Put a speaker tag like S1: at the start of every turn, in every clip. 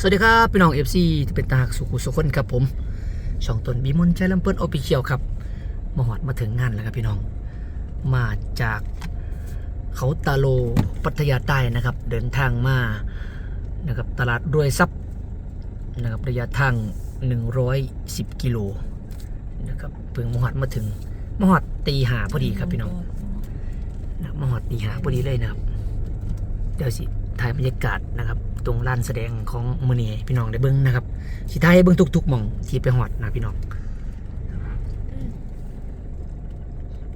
S1: สวัสดีครับ พี่น้อง FC ที่เป็นตาสุขุสุคนครับผมช่องตนบีมอนใช้ลำเปิ้ลออฟิเชียลครับมาหอดมาถึงงานแล้วครับพี่น้อง มาจากเขาตาโลพัทยาใต้นะครับ เดินทางมานะครับตลาดรวยทรัพย์นะครับระยะทาง 110 กิโลนะครับเพิ่งมาหอดมาถึงมาหอดตีหาพอดีครับพี่น้องนะมาหอดตีหาพอดีเลยนะครับเดี๋ยวสิถ่ายบรรยากาศนะครับ ตรงลานแสดงของมือนีพี่น้องได้เบิ้งนะครับสิถ่ายให้เบิ้งทุกๆหมองที่ไปหอดนะพี่น้อง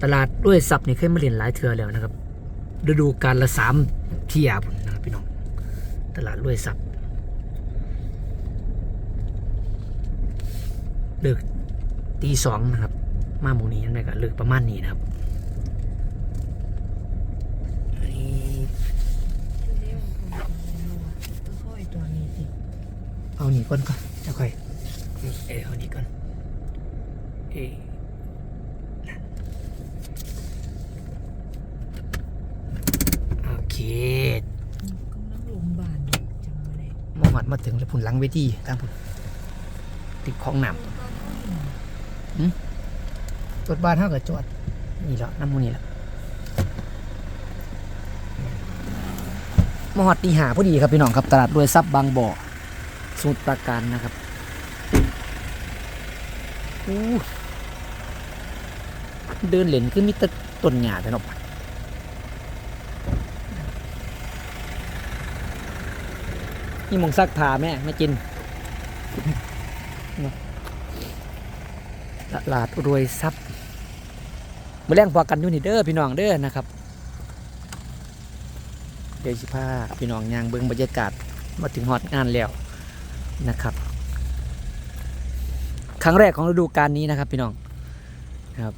S1: ตลาดด้วยซับนี่เคยมาเรียนหลายเทือแล้วนะครับ ฤดูการละสามเที่ยพุ่นะครับพี่น้อง ตลาดด้วยซับเลิกตีสองนะครับ มาหมูนี้นั่นแหละก็เลิกประมาณนี้นะครับ เอาหนีก่อนก่อนจะค่อยเออเอาหนีก่อนเออนะโอเคมาหอดมาถึงแล้วพุ่นหลังเวทีทางพุ่นติดของหนำหืมจดบ้านเท่ากับจอดนี่แล้วน้ำมูนี่แหละมาหอดตีหาพอดีครับพี่น้องครับตลาดรวยทรัพย์บางบ่อ สมุทรปราการนะครับอู้เดินเหรนคือมิตรต้นหญ้าแต่เนอกนี่มองซักผ้าแม่ไม่กินตลาดรวยทรัพย์มาแรงพอกันอยู่นี่เด้อพี่น้องเด้อนะครับ เดี๋ยวสิพาพี่น้องยางเบิ่งบรรยากาศมาถึงฮอดงานแล้ว นะครับ ครั้งแรกของฤดูกาลนี้นะครับพี่น้องครับ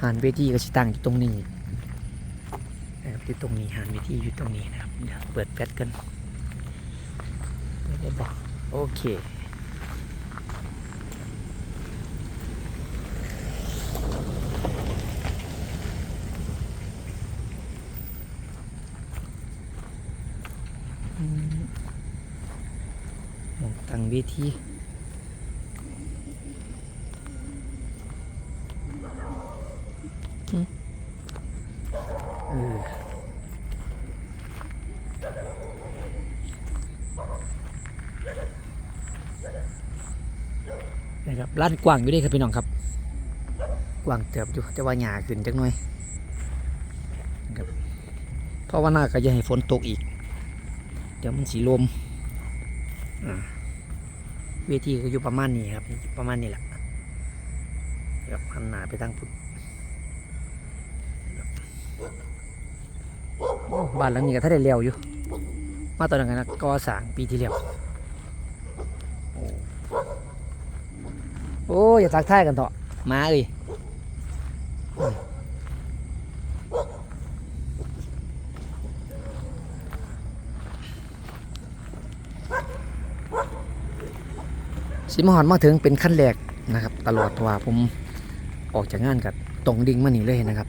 S1: หานเวทีก็ชิตั้งอยู่ตรงนี้นะครับอยู่ตรงนี้หานเวทีอยู่ตรงนี้นะครับเดี๋ยวเปิดแฟลชกันเปิดได้บอกโอเคอืมหมองตั้ง เวทีเออนะครับร้านกว้างอยู่ด้วยครับพี่น้องครับ กว้างเติบอยู่แต่ว่าหยาขึ้นจักหน่อยนะครับเพราะว่าหน้าก็จะให้ฝนตกอีก เดี๋ยวมันสีลมอ่า วทีก็อยู่ประมาณนี้ครับ ประมาณนี้แหละครับหันหนาไปทางพุทธบ้านหลังนี้ก็ถ้าได้เลี้ยวอยู่ มาตอนนั้นกันนะก่อสร้างปีที่แล้วโอ้โอ้อย่าทักทายกันเถอะมาเอ้ย สิมาหอนมาถึงเป็นขั้นแรกนะครับ ตลอดว่าผมออกจากงานกับตรงดิ่งมานี่เลยนะครับ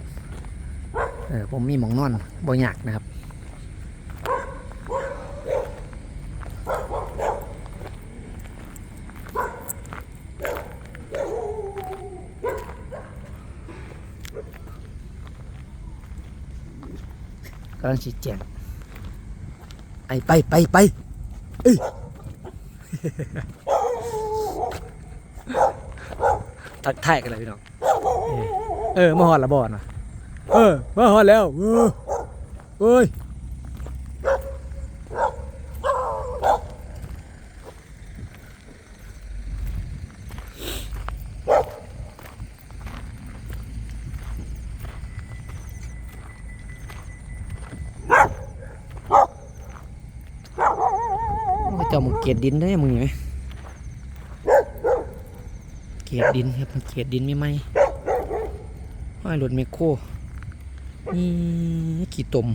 S1: เออผมมีหมองนอนบ่อยากนะครับกำลังชี้แจงไอไปไปไปเอ้ย ทักทายกันเลยพี่น้อง เออมาหอดละบอดนะเออมาหอดแล้วเออเอ้ยเจ้ามึงเกลียดดินได้มึงเนไหมเกลียดดินครับเกียดดินไม่ไหมห้อยรถเมคโครนี่กี่ตม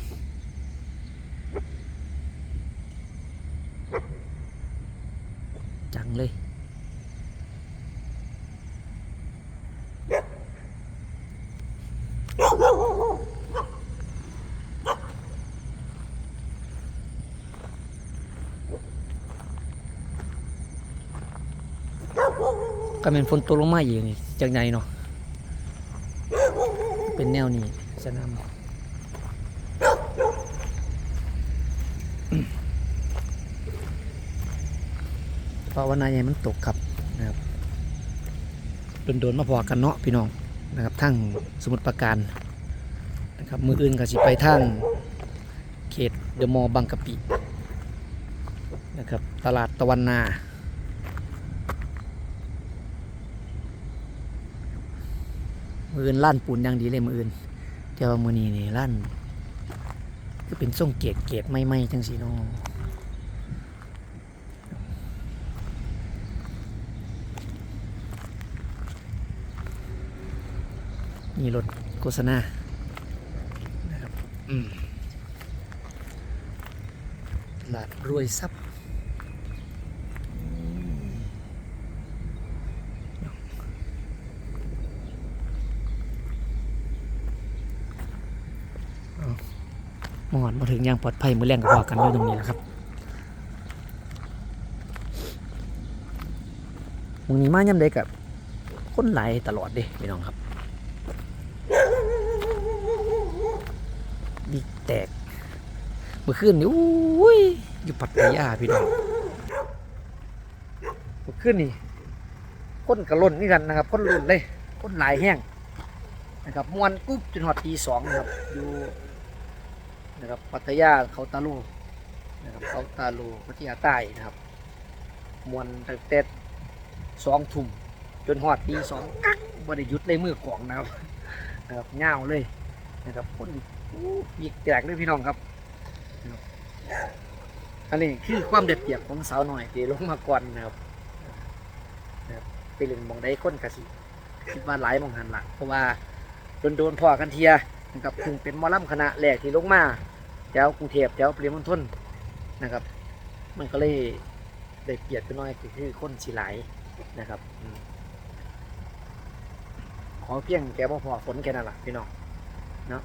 S1: ก็เป็นฝนตกลงมาอีกนี่จากไหนเนาะเป็นแนวนี้จะนำเพราะว่านายใหญ่มันตกครับนะครับโดนๆมาพอกันเนาะพี่น้องนะครับทั้งสมุทรปราการนะครับมืออื่นก็สิไปทางเขตเดอะมอลล์บางกะปินะครับตลาดตะวันนา มืออื่นลั่นปูนอย่างดีเลยมืออื่นแต่ว่ามือนี้นี่ลั่นก็เป็นส่งเกตเกตไม่ไม่จังสีน้องนี่รถโฆษณานะครับอืมตลาดรวยทรัพย์ มอดมาถึงอย่างปลอดภัยมือแรงกับพอกันอยู่ตรงนี้แหละครับมึงนี้มาย่ำเด็กกับคนไหลตลอดเดิพี่น้องครับดิแตกเมื่อคืนนี่อุ้ยอยู่ปัตยาพี่น้องเมื่อคืนนี่คนกระล่นนี่กันนะครับคนลุ่นเลยคนหลายแห้งนะครับมวนปุ๊บจนหอดตีสองนะครับอยู่ นะครับพัทยาเขาตาลูนะครับเขาตาลูพัทยาใต้นะครับ มวนตั้งแต่สองทุ่มจนหอดตีสองกักบริยุทธ์เลยมือกล่องนะครับนะครับเงาเลยนะครับคนอู้ยิกแตกเลยพี่น้องครับอันนี้คือความเด็ดเดี่ยวของสาวหน่อยที่ลงมาก่อนนะครับนะครับไปเล่นมองได้คนกะสิคิดว่าหลายมองหันหลักเพราะว่าโดนโดนๆพอกันเทีย นะครับถึงเป็นมอลำคณะแรกที่ลงมาแถวกรุงเทพแถวปริมณฑลนะครับ มันก็เลยได้เปรียบไปน้อยก็คือคนสีหลนะครับขอเพียงแกบ่พอฝนแค่นั้นแหละพี่น้องเนาะ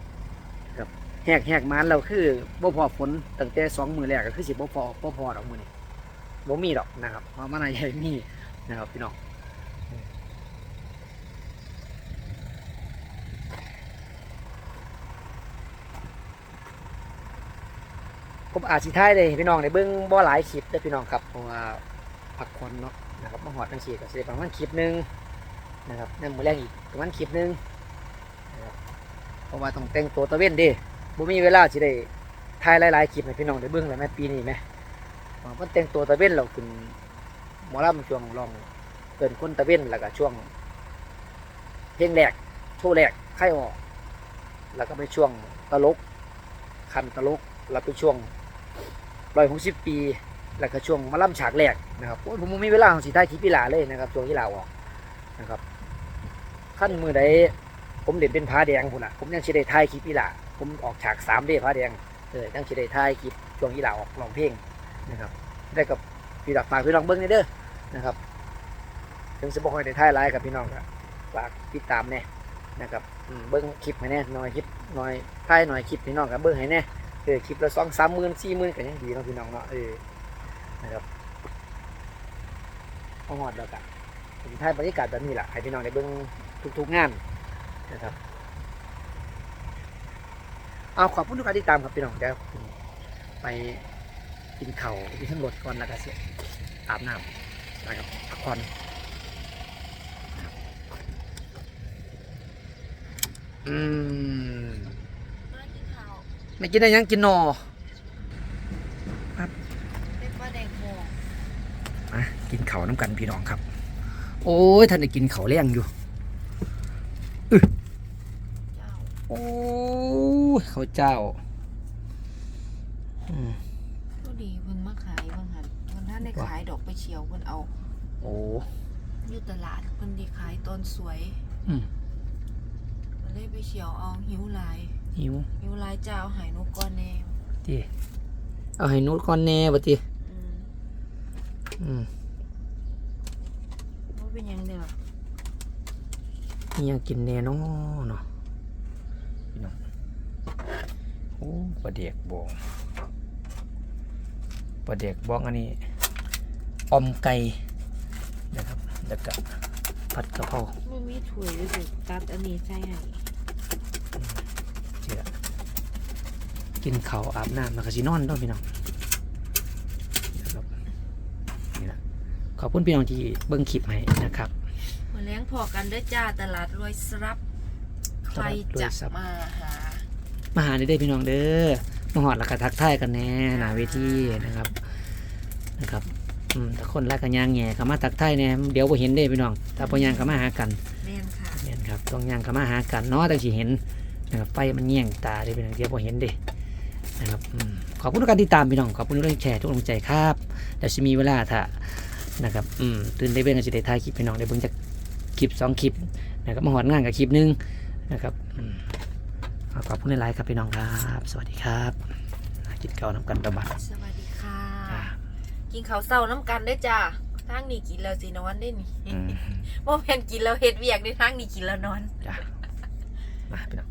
S1: ครับแหกแหกมันเราคือบ่พอฝนตั้งแต่สองมือแรกก็คือสิบ่พอบ่พอดอกมือนี่บ่มีดอกนะครับเพราะมันใหญ่มีนะครับพี่น้อง ผมอาจสิท้ายเลยพี่น้องในเบื้องบ่หลายคลิปเด้พี่น้องครับเพราะว่าพักผ่อนเนาะนะครับมาหอดทั้งสี่ก็เสิได้ประมาณคลิปหนึ่งนะครับนั่นมือแรกอีกประมาณคลิปหนึ่งเพราะว่าต้องแต่งตัวตะเวนดิบ่มีเวลาสิได้ถ่ายหลายๆคลิปให้พี่น้องได้เบิ่งเลยแม่ปีนี้ไหมว่ามันแต่งตัวตะเวนเราขึ้นหมอลำช่วงลองเกินคนตะเวนแล้วก็ช่วง เพลงแรกโชว์แรกไข่ออกแล้วก็ไปช่วงตลกคันตลกแล้วไปช่วง ร้อยหกสิบปี แล้วก็ช่วงมาล่ำฉากแรกนะครับผมบ่มีเวลาของสีได้คลิปอีหลาเลยนะครับช่วงที่ลาออกนะครับขั้นมือใดผมเด่นเป็นผ้าแดงพุ่นอะ ผมยังชิได้ถ่ายคลิปอีหลาผมออกฉากสามเด้ผ้าแดงเออยังชิได้ถ่ายคลิปช่วงอีหลาออกร้องเพลงนะครับ ได้กับพี่ดอกฝากพี่น้องเบิ้งนี่เด้อนะครับถึงจะบอกให้ได้ายไลฟ์กับพี่น้องก็ฝากติดตามแน่นะครับเบิ้งคลิปให้แน่หน่อยคลิปหน่อยถ่ายหน่อยคลิปพี่น้องกับเบิ้งให้แน่ เออคลิปละสองสามหมื่นสี่หมื่นก็ยังดีเนาะพี่น้องเนาะเออนะครับพอหอดแล้วกันผมถ่ายบรรยากาศแบบนี้แหละให้พี่น้องได้เบิ่งทุกๆงานนะครับเอาขอบคุณทุกการติดตามครับพี่น้องเดี๋ยวไปกินเข่าวที่ทั้งรถก่อนแล้วก็เสียอาบน้ำนะครับพักผ่อนอืม ไม่กินได้หยังกินหนอ
S2: เป็นปลาแดงโมง
S1: อะกินเขาวน้ำกันพี่น้องครับ โอ้ยท่านได้กินเขาวแรงอยู่
S2: เจ้า
S1: โอ้ยเขาวเจ้าอืม
S2: ก็ดีเพิ่นมาขายบางหันเพิ่นท่านได้ขายดอกไปเฉียวเพิ่นเอา
S1: โอ้
S2: อยู่ตลาดเพิ่นดีขายตอนสวย
S1: อืม
S2: เพิ่นเลยไปเฉียวเอาหิวหลาย
S1: หิว
S2: หิวหลายเจ้าใหายนกก้อนแนว
S1: จีเอาให้นุดก่อนแน่บะจี
S2: อืม
S1: อืม
S2: ว่าเป็นหยังเด้อ
S1: นี่ยังกินแน่เนอเนาะพี่น้องโอ้ปลาเด็กบองปลาเด็กบองอันนี้ออมไก่นะครับแล้วก็ผัดกะเพรา
S2: มันมีถ้วยด้วยสิตัดอันนี้ใส่ให้
S1: เชื่อ กินข้าวอาบน้ำแล้วก็สินอนต้องพี่น้องนะครับนี่ละขอบคุณพี่น้องที่เบิ่งคลิปให้นะครับ
S2: มาเลี้ยงพอกันเด้อจ้าตลาดรวยซับใครจะมาหา
S1: มาหาได้เด้อพี่น้องเด้อมาหอดแล้วก็ทักทายกันแน่หน้าเวทีนะครับนะครับอืมถ้าคนรักกันยางแง่ก็มาทักทายแน่เดี๋ยวบ่เห็นเด้พี่น้องถ้าบ่ยางก็มาหากัน
S2: แม่นค่ะ
S1: เนี่ยครับต้องย่างเข้ามาหากันเนาะตั้งสิเห็นนะครับไฟมันแย่งตาได้เป็นอย่างเดียวพอเห็นเด้ นะครับอืมขอบคุณทุกการติดตามพี่น้องขอบคุณทุกการแชร์ทุกกำลังใจครับเดี๋ยวจะมีเวลาถ้านะครับอืมตื่นได้เบิ่งก็จะได้ถ่ายคลิปพี่น้องได้เบิ่งจากคลิปสองคลิปนะครับมาหอดงานกับคลิปหนึงนะครับอืมขอบคุณหลายๆครับพี่น้องครับ สวัสดีครับกินข้าวนำกันระบาด
S2: สวัสดีค่ะ
S1: จ้า
S2: กินข้าวเศร้าน้ำกันได้อจ้าทางนี้กินแล้วสินอนได้นี่
S1: อืม
S2: โมแมนกินแล้วเฮ็ดเวียกได้ทางนี้กินแล้วนอน
S1: จ้ามาพี่น้อง